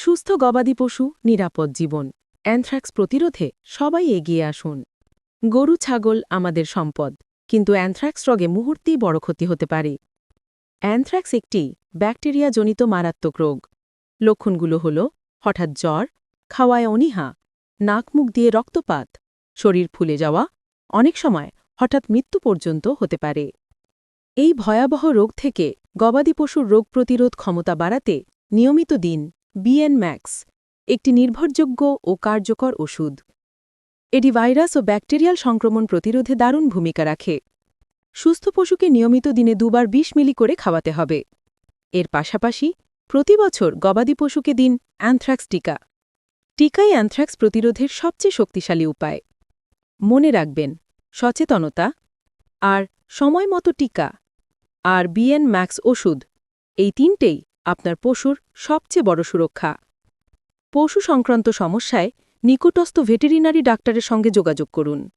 সুস্থ গবাদি পশু, নিরাপদ জীবন। অ্যানথ্রাক্স প্রতিরোধে সবাই এগিয়ে আসুন। গরু, ছাগল আমাদের সম্পদ, কিন্তু অ্যানথ্রাক্স রোগে মুহূর্তেই বড় ক্ষতি হতে পারে। অ্যানথ্রাক্স একটি ব্যাকটেরিয়াজনিত মারাত্মক রোগ। লক্ষণগুলো হল, হঠাৎ জ্বর, খাওয়ায় অনীহা, নাক মুখ দিয়ে রক্তপাত, শরীর ফুলে যাওয়া, অনেক সময় হঠাৎ মৃত্যু পর্যন্ত হতে পারে। এই ভয়াবহ রোগ থেকে গবাদি পশুর রোগ প্রতিরোধ ক্ষমতা বাড়াতে নিয়মিত দিন। বিএন ম্যাক্স একটি নির্ভরযোগ্য ও কার্যকর ওষুধ। এটি ভাইরাস ও ব্যাকটেরিয়াল সংক্রমণ প্রতিরোধে দারুণ ভূমিকা রাখে। সুস্থ পশুকে নিয়মিত দিনে দুবার ২০ মিলি করে খাওয়াতে হবে। এর পাশাপাশি প্রতি বছর গবাদি পশুকে দিন অ্যানথ্রাক্স টিকা। টিকাই অ্যানথ্রাক্স প্রতিরোধের সবচেয়ে শক্তিশালী উপায়। মনে রাখবেন, সচেতনতা আর সময়মতো টিকা আর বিএন ম্যাক্স ওষুধ, এই তিনটেই আপনার পশুর সবচেয়ে বড় সুরক্ষা। পশু সংক্রান্ত সমস্যায় নিকটস্থ ভেটেরিনারি ডাক্তারের সঙ্গে যোগাযোগ করুন।